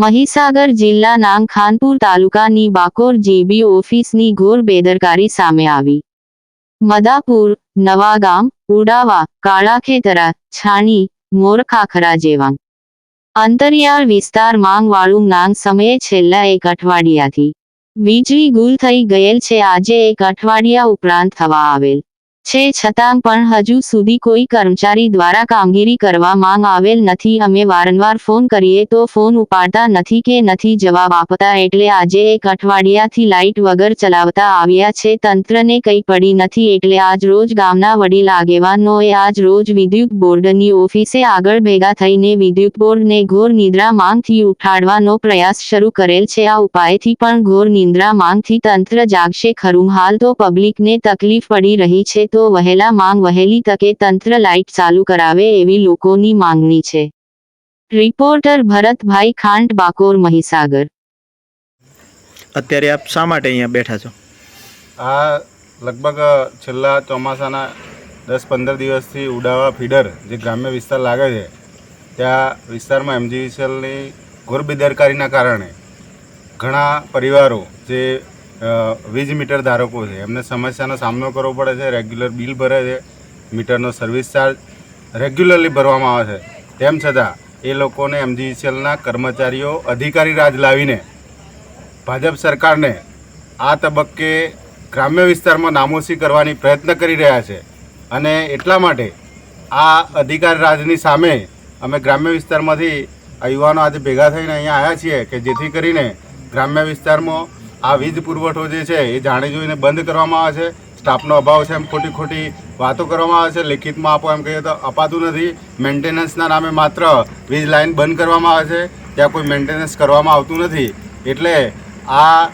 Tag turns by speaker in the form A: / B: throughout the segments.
A: મહીસાગર જિલ્લાના ખાનપુર તાલુકાની બાકોર જીબી ઓફિસની ઘોર બેદરકારી સામે આવી. મદાપુર, નવાગામ, ઉડાવા, કાળાખેતરા, છાણી, મોરખાખરા જેવા. અંતરિયાળ વિસ્તાર માંગવાળું નાંગ સમયે છેલ્લા એક અઠવાડિયાથી. વીજળી ગુલ થઈ ગયેલ છે. આજે એક અઠવાડિયા ઉપરાંત થવા આવેલ. છે, છતાં પણ હજુ સુધી કોઈ કર્મચારી દ્વારા કામગીરી કરવા માંગ આવેલ નથી. અમે વારંવાર ફોન કરીએ તો ફોન ઉપાડતા નથી કે નથી જવાબ આપતા. એટલે આજે એક અઠવાડિયાથી લાઇટ વગર ચલાવતા આવ્યા છે. તંત્રને કંઈ પડી નથી. એટલે આજ રોજ ગામના વડીલ આગેવાનોએ આજ રોજ વિદ્યુત બોર્ડની ઓફિસે આગળ ભેગા થઈને વિદ્યુત બોર્ડને ઘોર નિદ્રા માંગથી ઉઠાડવાનો પ્રયાસ શરૂ કરેલ છે. આ ઉપાયથી પણ ઘોર નિંદ્રા માંગથી તંત્ર જાગશે. ખરું. હાલ તો પબ્લિકને તકલીફ પડી રહી છે. તો વહેલા માંગ વહેલી તકે તંત્ર લાઇટ ચાલુ કરાવે એવી લોકોની માંગણી છે. રિપોર્ટર ભરતભાઈ ખાંડ બાકોર મહીસાગર.
B: અત્યારે આપ શા માટે અહીંયા બેઠા છો?
C: આ લગભગ છેલ્લા ચોમાસાના દસ પંદર દિવસથી ઉડાવા ફીડર જે ગ્રામ્ય વિસ્તાર લાગે છે ત્યાં વિસ્તારમાં એમજીવીસીએલની ઘોર બેદરકારીના કારણે ઘણા પરિવારો જે વીજ મીટર ધારકો છે. એમને સમસ્યાનો સામનો કરવો પડે છે. રેગ્યુલર બિલ ભરે છે. મીટરનો સર્વિસ ચાર્જ રેગ્યુલરલી ભરવામાં આવે છે. તેમ છતાં, એ લોકોને એમજીવીસીએલના કર્મચારીઓ, અધિકારી રાજ લાવીને ભાજપ સરકારને આ તબક્કે ગ્રામ્ય વિસ્તારમાં નામોશી કરવાની પ્રયત્ન કરી રહ્યા છે. અને એટલા માટે આ અધિકાર રાજની સામે અમે ગ્રામ્ય વિસ્તારમાંથી યુવાનો આજે ભેગા થઈને અહીંયા આવ્યા છીએ કે જેથી કરીને ગ્રામ્ય વિસ્તારમાં આ વીજ પુરવઠો જે છે એ જાણી જોઈને બંધ કરવામાં આવે છે. સ્ટાફનો અભાવ છે એમ ખોટી ખોટી વાતો કરવામાં આવે છે. લેખિતમાં આપો એમ કહીએ તો અપાતું નથી. મેન્ટેનન્સના નામે માત્ર વીજ લાઇન બંધ કરવામાં આવે છે. ત્યાં કોઈ મેન્ટેનન્સ કરવામાં આવતું નથી. એટલે આ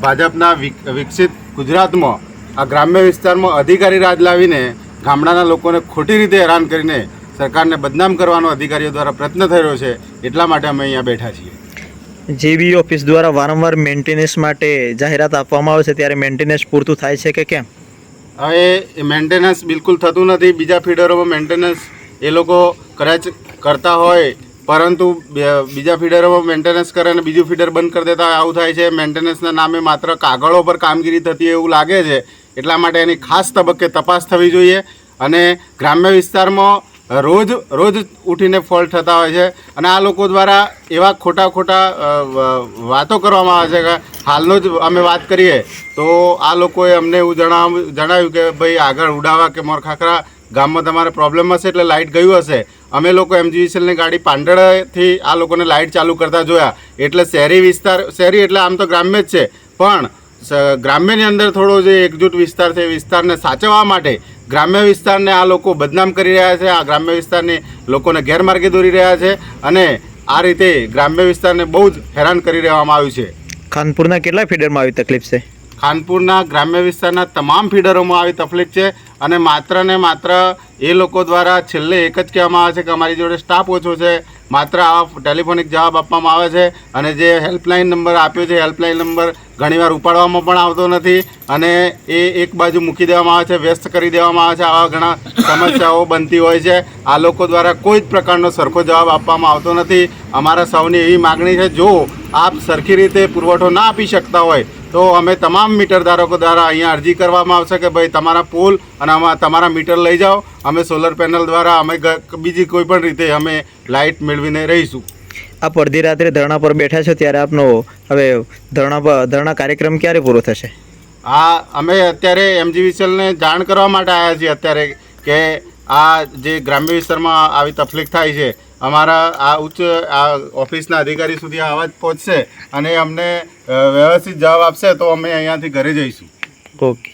C: ભાજપના વિક- વિકસિત ગુજરાતમાં, આ ગ્રામ્ય વિસ્તારમાં અધિકારી રાજ લાવીને ગામડાના લોકોને ખોટી રીતે હેરાન કરીને સરકારને બદનામ કરવાનો અધિકારીઓ દ્વારા પ્રયત્ન થઈ રહ્યો છે. એટલા માટે અમે અહીંયા બેઠા છીએ.
B: જેબી ઓફિસ દ્વારા વારંવાર મેન્ટેનન્સ માટે જાહેરાત આપવામાં આવે છે, ત્યારે મેન્ટેનન્સ પૂરતું થાય છે કે કેમ?
C: હવે મેન્ટેનન્સ બિલકુલ થતું નથી. બીજા ફીડરોમાં મેન્ટેનન્સ એ લોકો કદાચ કરતા હોય, પરંતુ બે- બીજા ફીડરોમાં મેન્ટેનન્સ કરે અને બીજું ફીડર બંધ કરી દેતા આવું થાય છે. મેન્ટેનન્સના નામે માત્ર કાગળો પર કામગીરી થતી એવું લાગે છે. એટલા માટે એની ખાસ તબક્કે તપાસ થવી જોઈએ અને ગ્રામ્ય વિસ્તારમાં રોજ રોજ ઉઠીને ફોલ્ટ થતા હોય છે અને આ લોકો દ્વારા એવા ખોટા ખોટા વાતો કરવામાં આવે છે કે હાલનો જ અમે વાત કરીએ તો આ લોકોએ અમને એવું જણાવ, જણાવ્યું કે ભાઈ આગળ ઉડાવા કે મોરખાખરા ગામમાં તમારે પ્રોબ્લેમ હશે એટલે લાઇટ ગયું હશે. અમે લોકો એમજીવીસીએલની ગાડી પાંડળથી આ લોકોને લાઇટ ચાલુ કરતા જોયા. એટલે શહેરી વિસ્તાર, શહેરી એટલે આમ તો ગ્રામ્ય જ છે. પણ ગ્રામ્યની અંદર થોડો જે એકજૂટ વિસ્તાર છે વિસ્તારને સાચવવા માટે ગ્રામ્ય વિસ્તારને આ લોકો બદનામ કરી રહ્યા છે આ ગ્રામ્ય વિસ્તારને લોકોને ગેરમાર્ગે દોરી રહ્યા છે અને આ રીતે ગ્રામ્ય વિસ્તારને બહુ જ હેરાન કરી દેવામાં આવ્યું છે.
B: ખાનપુરના કેટલા ફીડરમાં આવી તકલીફ છે?
C: ખાનપુરના ગ્રામ્ય વિસ્તારના તમામ ફીડરોમાં આવી તકલીફ છે અને માત્ર ને માત્ર એ લોકો દ્વારા છેલ્લે એક જ કહેવામાં આવે છે કે અમારી જોડે સ્ટાફ ઓછો છે. માત્ર આવા ટેલિફોનિક જવાબ આપવામાં આવે છે અને જે હેલ્પલાઇન નંબર આપ્યો છે હેલ્પલાઇન નંબર ઘણીવાર ઉપાડવામાં પણ આવતો નથી અને એ એક બાજુ મૂકી દેવામાં આવે છે, વ્યસ્ત કરી દેવામાં આવે છે, આવા ઘણા સમસ્યાઓ બનતી હોય છે. આ લોકો દ્વારા કોઈ જ પ્રકારનો સરખો જવાબ આપવામાં આવતો નથી. અમારા સૌની એવી માગણી છે, જો આપ સરખી રીતે પુરવઠો ના આપી શકતા હોય, તો અમે તમામ મીટર ધારકો દ્વારા અહીંયા અરજી કરવામાં આવશે કે ભાઈ તમારા પોલ અને અમારા તમારા મીટર લઈ જાઓ. અમે સોલર પેનલ દ્વારા અમે બીજી કોઈ પણ રીતે અમે લાઇટ મેળવીને રહીશું.
B: આપ અડધી રાત્રે ધરણા પર બેઠા છો ત્યારે આપનો હવે ધરણા પર ધરણા કાર્યક્રમ ક્યારે પૂરો થશે?
C: આ અમે અત્યારે એમજીવીસીએલને જાણ કરવા માટે આવ્યા છીએ અત્યારે કે આ જે ગ્રામ્ય વિસ્તારમાં આવી તકલીફ થાય છે અમારા આ ઉચ્ચ આ ઓફિસના અધિકારી સુધી આ અવાજ પહોંચશે અને અમને વ્યવસ્થિત જવાબ આપશે તો અમે અહીંયાથી ઘરે જઈશું.
B: ઓકે.